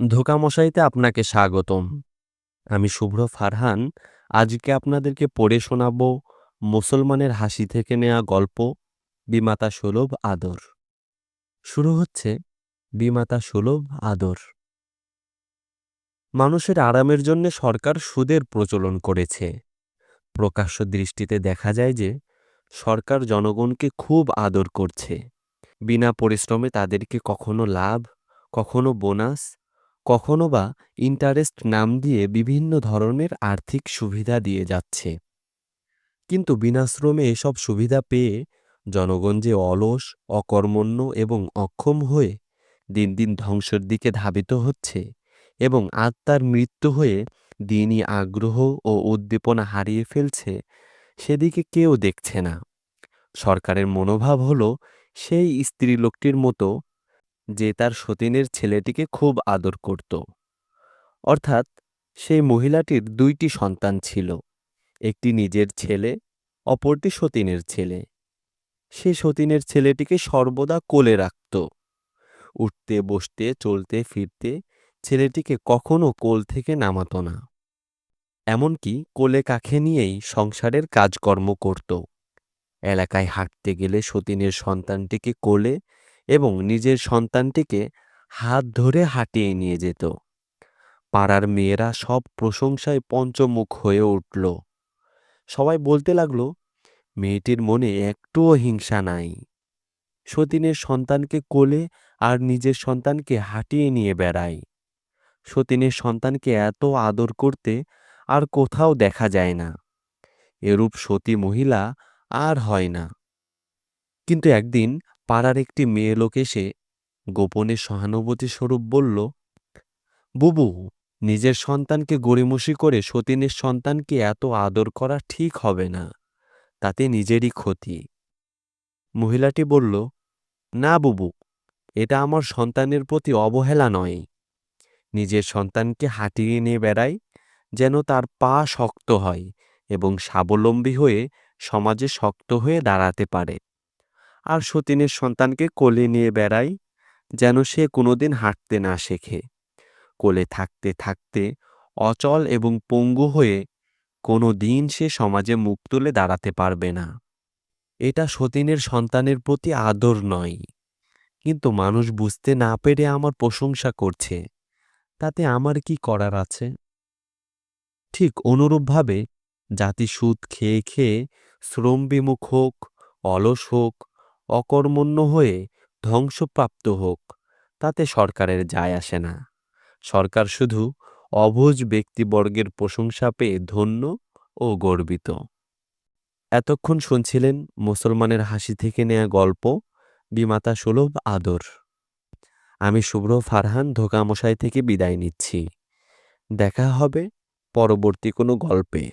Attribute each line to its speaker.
Speaker 1: ধোকামশাইতে আপনাকে স্বাগতম। আমি শুভ্র ফারহান। আজকে আপনাদেরকে পড়ে শোনাব মুসলমানের হাসি থেকে নেয়া গল্প, বিমাতা সুলভ আদর। শুরু হচ্ছে বিমাতা সুলভ আদর। মানুষের আরামের জন্য সরকার সুদের প্রচলন করেছে। প্রকাশ্য দৃষ্টিতে দেখা যায় যে, সরকার জনগণকে খুব আদর করছে। বিনা পরিশ্রমে তাদেরকে কখনো লাভ, কখনো বোনাস কখনো বা ইন্টারেস্ট নাম দিয়ে বিভিন্ন ধরনের আর্থিক সুবিধা দিয়ে যাচ্ছে। কিন্তু বিনাশ্রমে এসব সুবিধা পেয়ে জনগণ যে অলস, অকর্মণ্য এবং অক্ষম হয়ে দিন দিন ধ্বংসের দিকে ধাবিত হচ্ছে এবং আত্মার মৃত্যু হয়ে দিনই আগ্রহ ও উদ্দীপনা হারিয়ে ফেলছে, সেদিকে কেউ দেখছে না। সরকারের মনোভাব হলো সেই স্ত্রীলোকটির মতো যে তার সতীনের ছেলেটিকে খুব আদর করত। অর্থাৎ সেই মহিলাটির দুইটি সন্তান ছিল, একটি নিজের ছেলে, অপরটি সতীনের ছেলে। সে সতীনের ছেলেটিকে সর্বদা কোলে রাখত। উঠতে, বসতে, চলতে, ফিরতে ছেলেটিকে কখনো কোল থেকে নামাত না। এমনকি কোলে কাখে নিয়েই সংসারের কাজকর্ম করত। এলাকায় হাঁটতে গেলে সতীনের সন্তানটিকে কোলে এবং নিজের সন্তানটিকে হাত ধরে হাঁটিয়ে নিয়ে যেত। পাড়ার মেয়েরা সব প্রশংসায় পঞ্চমুখ হয়ে উঠল। সবাই বলতে লাগল, মেয়েটির মনে একটুও হিংসা নাই। সতীনের সন্তানকে কোলে আর নিজের সন্তানকে হাঁটিয়ে নিয়ে বেড়ায়। সতীনের সন্তানকে এত আদর করতে আর কোথাও দেখা যায় না। এরূপ সতী মহিলা আর হয় না। কিন্তু একদিন পাড়ার একটি মেয়ে লোক এসে গোপনে সহানুভূতি স্বরূপ বলল, বুবু, নিজের সন্তানকে গড়িমসি করে সতীনের সন্তানকে এত আদর করা ঠিক হবে না। তাতে নিজেরই ক্ষতি। মহিলাটি বলল, না বুবু, এটা আমার সন্তানের প্রতি অবহেলা নয়। নিজের সন্তানকে হাঁটিয়ে নিয়ে বেড়াই যেন তার পা শক্ত হয় এবং স্বাবলম্বী হয়ে সমাজে শক্ত হয়ে দাঁড়াতে পারে। আর সতীনের সন্তানকে কোলে নিয়ে বেড়াই, যেন সে কোনোদিন হাঁটতে না শেখে। কোলে থাকতে থাকতে অচল এবং পঙ্গু হয়ে কোনো দিন সে সমাজে মুখ তুলে দাঁড়াতে পারবে না। এটা সতীনের সন্তানের প্রতি আদর নয়। কিন্তু মানুষ বুঝতে না পেরে আমার প্রশংসা করছে। তাতে আমার কি করার আছে? ঠিক অনুরূপভাবে জাতি সুদ খেয়ে খেয়ে শ্রমবিমুখ হোক, অলস হোক অকর্মণ্য হয়ে ধ্বংসপ্রাপ্ত হোক, তাতে সরকারের যায় আসে না। সরকার শুধু অবুঝ ব্যক্তিবর্গের প্রশংসা পেয়ে ধন্য ও গর্বিত। এতক্ষণ শুনছিলেন মুসলমানের হাসি থেকে নেয়া গল্প, বিমাতা সুলভ আদর। আমি শুভ্র ফারহান, ধোকামশাই থেকে বিদায় নিচ্ছি। দেখা হবে পরবর্তী কোনো গল্পে।